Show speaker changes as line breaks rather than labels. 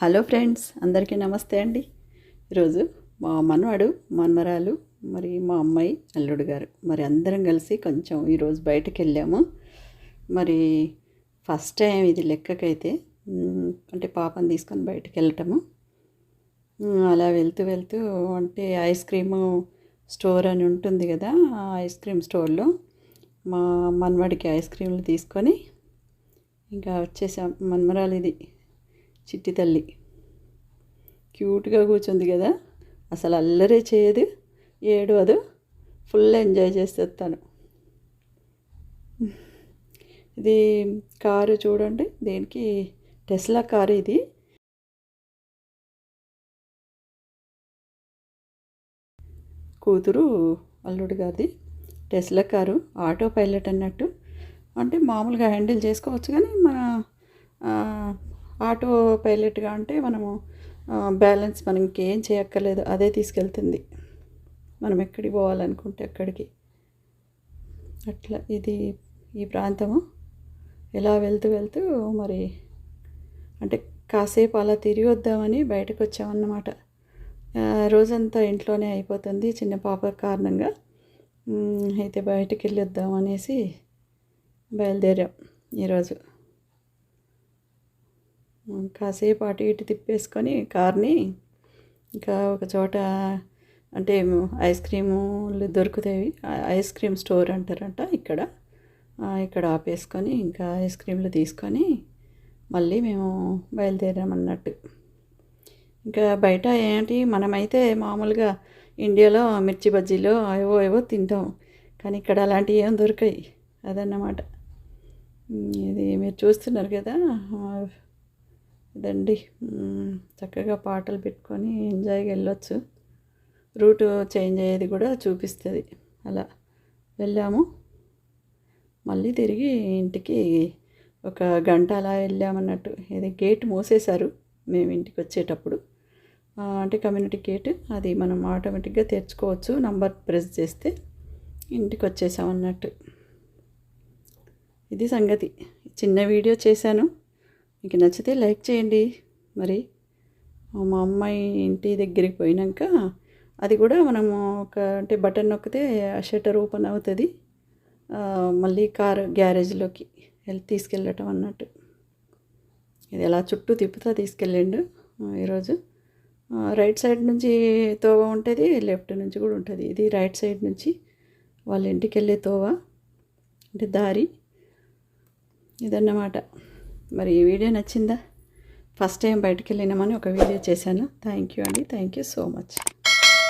Hello friends అందరికీ నమస్తే అండి. ఈరోజు మా మనవాడు మనమరాలు మరి మా అమ్మాయి అల్లుడు గారు. మరి అందరం కలిసి కొంచెం ఈరోజు బయటకు వెళ్ళాము. మరి ఫస్ట్ టైం ఇది లెక్కకైతే అంటే పాపను తీసుకొని బయటకు వెళ్ళటము. అలా వెళ్తూ వెళ్తూ అంటే ఐస్ క్రీము స్టోర్ అని ఉంటుంది కదా ఆ ఐస్ క్రీమ్ స్టోర్లో మా మనవాడికి ఐస్ క్రీమ్లు తీసుకొని ఇంకా వచ్చేసాం. మన్మరాలు ఇది చిట్టి తల్లి. క్యూట్గా కూర్చుంది కదా. అసలు అల్లరే చేయదు ఏడు ఏడవదు ఫుల్ ఎంజాయ్ చేసేస్తాను ఇది కారు చూడండి. దేనికి? టెస్లా కారు ఇది. కూతురు అల్లుడు గారిది. టెస్లా కారు ఆటో పైలట్ అన్నట్టు. అంటే మామూలుగా హ్యాండిల్ చేసుకోవచ్చు కానీ మన ఆటో పైలట్గా అంటే మనము బ్యాలెన్స్ మనం ఇంకేం చేయక్కర్లేదు. అదే తీసుకెళ్తుంది. మనం ఎక్కడికి పోవాలనుకుంటే అక్కడికి. అట్లా ఇది ఈ ప్రాంతము. ఎలా వెళ్తూ వెళ్తూ మరి అంటే కాసేపు అలా తిరిగి వద్దామని బయటకు వచ్చామన్నమాట. రోజంతా ఇంట్లోనే అయిపోతుంది చిన్న పాప కారణంగా. అయితే బయటికి వెళ్ళి వద్దామనేసి బయలుదేరాం ఈరోజు. కాసేపు అటు ఇటు తిప్పేసుకొని కార్ని ఇంకా ఒక చోట అంటే ఐస్ క్రీములు దొరుకుతాయి. ఐస్ క్రీమ్ స్టోర్ అంటారంట ఇక్కడ. ఇక్కడ ఆపేసుకొని ఇంకా ఐస్ క్రీమ్లు తీసుకొని మళ్ళీ మేము బయలుదేరామన్నట్టు ఇంకా బయట ఏంటి మనమైతే మామూలుగా ఇండియాలో మిర్చి బజ్జీలు ఏవో ఏవో తింటాం. కానీ ఇక్కడ అలాంటివి ఏం దొరకాయి. అదన్నమాట. ఇది మీరు చూస్తున్నారు కదా ఇదండి. చక్కగా పాటలు పెట్టుకొని ఎంజాయ్గా వెళ్ళొచ్చు. రూట్ చేంజ్ అయ్యేది కూడా చూపిస్తుంది. అలా వెళ్ళాము. మళ్ళీ తిరిగి ఇంటికి ఒక గంట అలా వెళ్ళామన్నట్టు. ఇది గేట్ మూసేశారు మేము ఇంటికి వచ్చేటప్పుడు. అంటే కమ్యూనిటీ గేట్ అది మనం ఆటోమేటిక్గా తెరుచుకోవచ్చు నంబర్ ప్రెస్ చేస్తే ఇంటికి వచ్చేసాం అన్నట్టు ఇది సంగతి. చిన్న వీడియో చేశాను. మీకు నచ్చితే లైక్ చేయండి. మరి మా అమ్మాయి ఇంటి దగ్గరికి పోయినాక అది కూడా మనము ఒక అంటే బటన్ నొక్కితే షట్టర్ ఓపెన్ అవుతుంది. మళ్ళీ కారు గ్యారేజ్లోకి వెళ్ళి తీసుకెళ్ళటం అన్నట్టు. ఇది ఎలా చుట్టూ తిప్పుతా తీసుకెళ్ళిండు. ఈరోజు. రైట్ సైడ్ నుంచి తోవ ఉంటుంది లెఫ్ట్ నుంచి కూడా ఉంటుంది. ఇది రైట్ సైడ్ నుంచి వాళ్ళ ఇంటికి వెళ్ళే తోవ అంటే దారి ఇదన్నమాట. మరి ఈ వీడియో నచ్చిందా? ఫస్ట్ టైం బయటకు వెళ్ళినామని ఒక వీడియో చేశాను. థ్యాంక్ యూ అండి. Thank you so much